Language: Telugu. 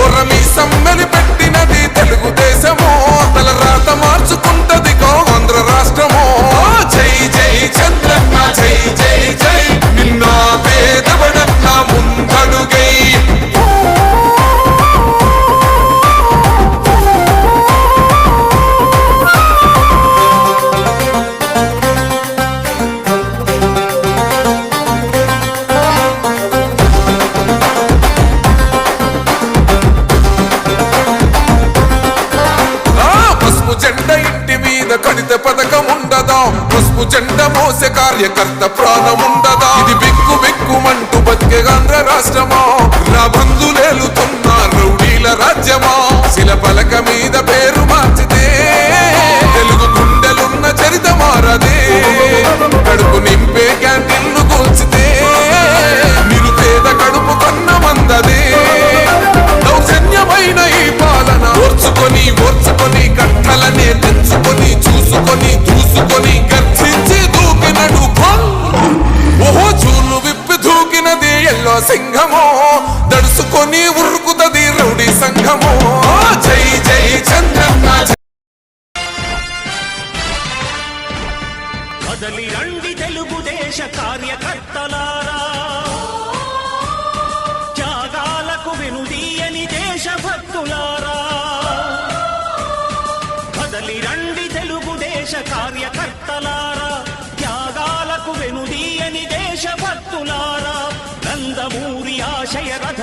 ముందడుగై ఓరమి సమ్మెలి పెట్టినది తెలుగుదేశము. తల రాత మార్చు పసుపు జెండ మోసే కార్యకర్త ప్రాణం ఉండదా ఇది బిక్కు బిక్కుమంటూ బతికే ఆంధ్ర రాష్ట్రమా? నా బంధులేలుతున్న రౌడీల రాజ్యమా? దూకినది ఎల్లో దడుసుకొని ఉరుకుతది రౌడి సంఘము. జై జై చంద్రన్న జై. కదలి రండి తెలుగుదేశ కార్యకర్తలారా. త్యాగాలకు వెనుదీయని దేశభక్తులారా. కదలి రండి తెలుగుదేశ కార్యకర్తలారా. వెనుదీయని దేశభక్తులారా నందమూరి ఆశయ రథ